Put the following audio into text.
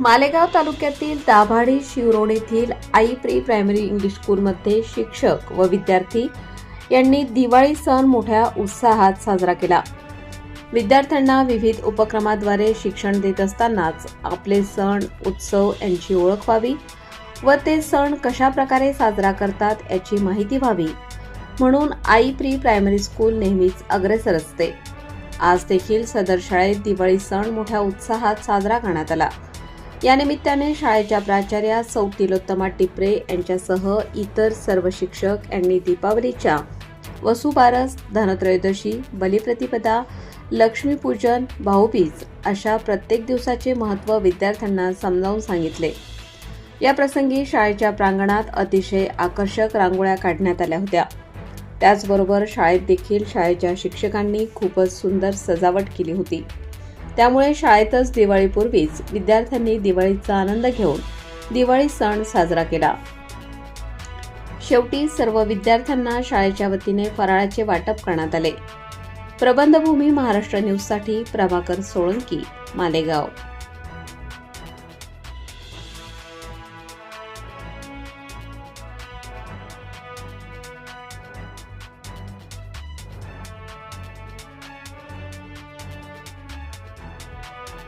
मालेगाव तालुक्यातील दाभाडी शिवरोड येथील आई pre primary English स्कूलमध्ये शिक्षक व विद्यार्थी यांनी दिवाळी सण मोठ्या उत्साहात साजरा केला. विद्यार्थ्यांना विविध उपक्रमाद्वारे शिक्षण देत असतानाच आपले सण उत्सव यांची ओळख व्हावी व ते सण कशा प्रकारे साजरा करतात याची माहिती व्हावी म्हणून आई प्री प्रायमरी स्कूल नेहमीच अग्रेसर असते. आज देखील सदर शाळेत दिवाळी सण मोठ्या उत्साहात साजरा करण्यात आला. या निमित्ताने शाळेच्या प्राचार्या सौ तिलोत्तमा टिपरे यांच्यासह इतर सर्व शिक्षक यांनी दीपावलीच्या वसुबारस धनत्रयोदशी बलिप्रतिपदा लक्ष्मीपूजन भाऊबीज अशा प्रत्येक दिवसाचे महत्त्व विद्यार्थ्यांना समजावून सांगितले. या प्रसंगी शाळेच्या प्रांगणात अतिशय आकर्षक रांगोळ्या काढण्यात आल्या होत्या. त्याचबरोबर शाळेत देखील शाळेच्या शिक्षकांनी खूपच सुंदर सजावट केली होती. त्यामुळे शाळेतच दिवाळीपूर्वीच विद्यार्थ्यांनी दिवाळीचा आनंद घेऊन दिवाळी सण साजरा केला. शेवटी सर्व विद्यार्थ्यांना शाळेच्या वतीने फराळाचे वाटप करण्यात आले. प्रबंधभूमी महाराष्ट्र न्यूजसाठी प्रभाकर सोळंकी मालेगाव.